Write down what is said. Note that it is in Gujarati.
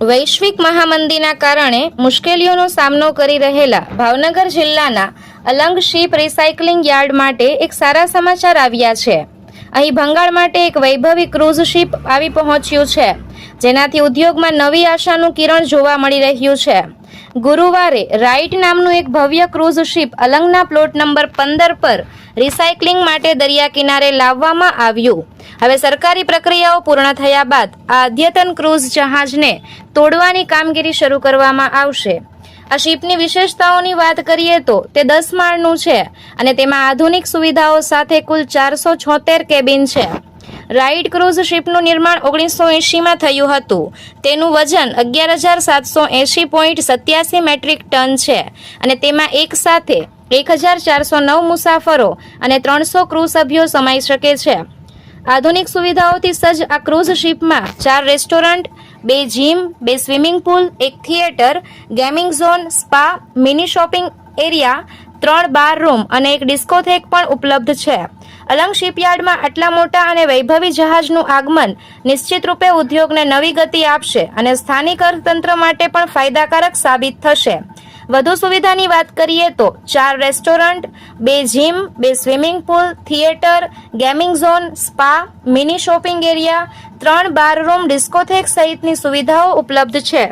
વૈશ્વિક મહામંદીના કારણે મુશ્કેલીઓનો સામનો કરી રહેલા ભાવનગર જિલ્લાના અલંગ શીપ રિસાયકલિંગ યાર્ડ માટે એક સારા સમાચાર આવ્યા છે. અહીં ભંગાળ માટે એક વૈભવી ક્રૂઝ શિપ આવી પહોંચ્યું છે. જેનાથી ઉદ્યોગમાં નવી આશાનું કિરણ જોવા મળી રહ્યું છે. ગુરુવારે રાઇટ નામનું એક ભવ્ય ક્રૂઝ શિપ અલંગના પ્લોટ નંબર પંદર પર રિસાયકલિંગ માટે દરિયા કિનારે લાવવામાં આવ્યું. હવે સરકારી પ્રક્રિયાઓ પૂર્ણ થયા બાદ આ અદ્યતન ક્રૂઝ જહાજને તોડવાની કામગીરી શરૂ કરવામાં આવશે. આ શિપની વિશેષતાઓની વાત કરીએ તો તે દસ માળનું છે અને તેમાં આધુનિક સુવિધાઓ સાથે કુલ ચારસો છોતેર કેબિન છે. રાઇડ ક્રૂઝ શિપનું નિર્માણ ઓગણીસો એંશીમાં થયું હતું. તેનું વજન અગિયાર હજાર સાતસો એંશી પોઈન્ટ સત્યાસી મેટ્રિક ટન છે અને તેમાં એક સાથે એક હજાર ચારસો નવ મુસાફરો અને ત્રણસો ક્રૂ સભ્યો સમાઈ શકે છે. આધુનિક સુવિધાઓથી સજ્જ આ ક્રૂઝ શિપમાં ચાર રેસ્ટોરન્ટ, બે જીમ, બે સ્વિમિંગ પુલ, એક theatre, gaming zone, spa, mini shopping area ત્રણ બાર રૂમ અને એક ડિસ્કોથેક પણ ઉપલબ્ધ છે. અલંગ શિપયાર્ડમાં આટલા મોટા અને વૈભવી જહાજનું આગમન નિશ્ચિત રૂપે ઉદ્યોગને નવી ગતિ આપશે અને સ્થાનિક અર્થતંત્ર માટે પણ ફાયદાકારક સાબિત થશે. વધુ સુવિધાની વાત કરીએ તો ચાર રેસ્ટોરન્ટ, બે જીમ, બે swimming pool, theatre, gaming zone, spa, mini shopping area, ત્રણ બાર રૂમ ડિસ્કોથેક સહિતની સુવિધાઓ ઉપલબ્ધ છે.